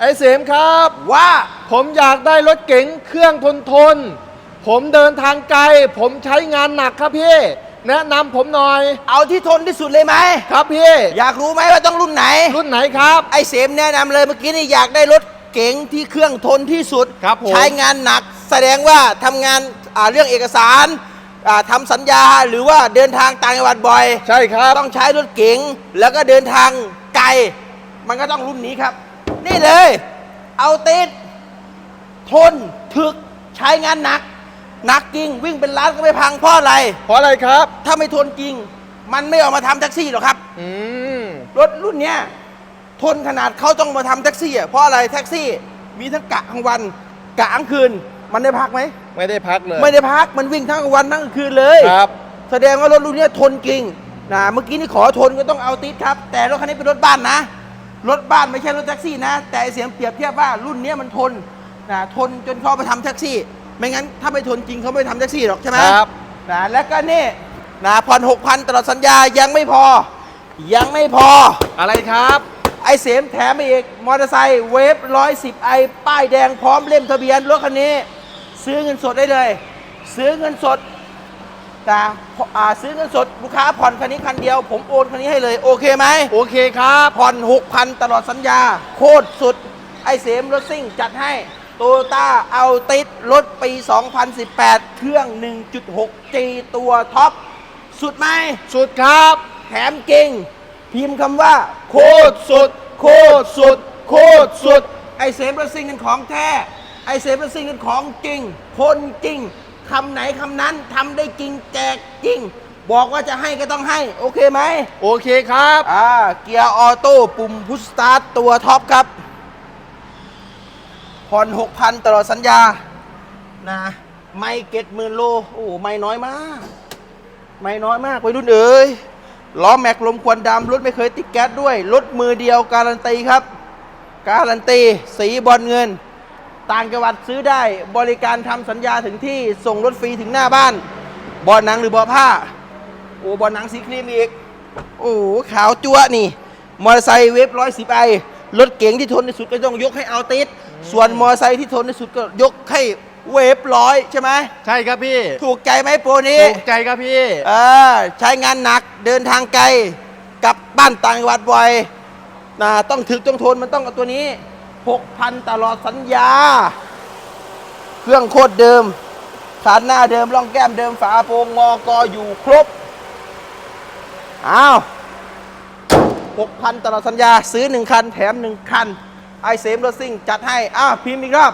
ไอ้เสมครับ ว่าผมอยากได้รถเก๋งเครื่องทนทน ผมเดินทางไกล ผมใช้งานหนักครับพี่ แนะนำผมหน่อย เอาที่ทนที่สุดเลยไหม ครับพี่ อยากรู้ไหมว่าต้องรุ่นไหน รุ่นไหนครับ ไอ้เสมแนะนำเลยเมื่อกี้นี่อยากได้รถเก๋งที่เครื่องทนที่สุด ครับผม ใช้งานหนัก แสดงว่าทำงานอ่าเรื่องเอกสารอ่าทำสัญญาหรือว่าเดินทางต่างจังหวัดบ่อย ใช่ครับ ต้องใช้รถเก๋งแล้วก็เดินทางไกล มันก็ต้องรุ่นนี้ครับ นี่เลย เอาติดทนถึกใช้งานหนัก หนักจริงวิ่งเป็นล้านก็ไม่พังเพราะอะไร เพราะอะไรครับ ถ้าไม่ทนจริง มันไม่ออกมาทำแท็กซี่หรอกครับ อืม รถรุ่นเนี้ยทนขนาดเขาต้องมาทำแท็กซี่อะเพราะอะไรแท็กซี่มีทั้งกะกลางวันกะกลางคืน มันได้พักไหม ไม่ได้พักเลยไม่ได้พักมันวิ่งทั้งกลางวันทั้งกลางคืนเลย ครับ แสดงว่ารถรุ่นเนี้ยทนจริงนะเมื่อกี้นี่ขอทนก็ต้องเอาติดครับ แต่รถคันนี้เป็นรถบ้านนะ รถบ้านไม่ใช่รถแท็กซี่นะ แต่ไอ้เสียงเปรียบเทียบว่ารุ่นเนี้ยมันทนนะทนจนเขาไปทำแท็กซี่ ไม่งั้นถ้าไม่ทนจริงเขาไม่ทำแท็กซี่หรอกใช่ไหมครับนะแล้วก็นี่นะผ่อนหกพันตลอดสัญญายังไม่พอ ยังไม่พออะไรครับไอเสมแถมมาอีกมอเตอร์ไซค์เวฟร้อยสิบไอป้ายแดงพร้อมเล่มทะเบียนรถคันนี้ ซื้อเงินสดได้เลย ซื้อเงินสด นะอ่าซื้อเงินสดลูกค้าผ่อนคันนี้คันเดียว ผมโอนคันนี้ให้เลยโอเคไหมโอเคครับผ่อน6,000 ตลอดสัญญา โคตรสุด ไอเสมรถซิ่งจัดให้โตโยต้าเอาติดรถปี 2018 เครื่อง 1.6G ตัวท็อป สุดไหม สุดครับ แถมเก่ง พิมพ์คำว่า โคโคตตรรสุด โคตรสุด โคตรสุด ไอเซฟรถซิ่งกันของแท้ ไอเซฟรถซิ่งกันของจริง คนจริง คำไหนคำนั้นทำได้จริงแจกจริง บอกว่าจะให้ก็ต้องให้ โอเคไหมโอเคครับ อ่าเกียร์ออโต้ปุ่มพุชสตาร์ทตัวท็อปครับผ่อน6,000 ตลอดสัญญา นะ ไม่เก็ตหมื่นโล โอ้โหไม่น้อยมาก ไม่น้อยมากวัยรุ่นเอ๋ยล้อแม็กลมควันดำรถไม่เคยติดแก๊สด้วย รถมือเดียวการันตีครับ การันตี สีบอลเงิน ต่างจังหวัดซื้อได้บริการทำสัญญาถึงที่ส่งรถฟรีถึงหน้าบ้านบอลหนังหรือบอลผ้า โอ้บอลหนังสีครีมอีก โอ้โหขาวจั๊วะนี่ มอเตอร์ไซค์เวฟร้อยสิบไอรถเก๋งที่ทนที่สุดก็ต้องยกให้เอาติดส่วนมอเตอร์ไซค์ที่ทนที่สุดก็ยกให้เวฟร้อยใช่ไหมใช่ครับพี่ ถูกใจไหมโปรนี้ถูกใจครับพี่เออใช้งานหนักเดินทางไกลกลับบ้านต่างจังหวัดบ่อยนะต้องถึกต้องทนมันต้องกับตัวนี้ 6,000 ตลอดสัญญา เครื่องโคตรเดิมขานหน้าเดิมร่องแก้มเดิมฝาโปรงงอกออยู่ครบอ้าว6,000 ตลอดสัญญา ซื้อ 1 คัน แถม 1 คัน ไอเซมรถซิ่งจัดให้ อ้าว พิมพ์อีกรอบ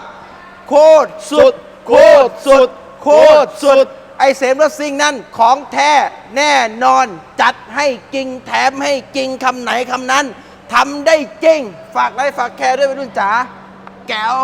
โคตรสุด โคตรสุด โคตรสุด ไอเซมรถซิ่งนั่น ของแท้ แน่นอน จัดให้จริง แถมให้จริงคำไหนคำนั้น ทำได้จริง ฝากไลค์ฝากแคร์ด้วยไปรุ่นจ๋าแก้ว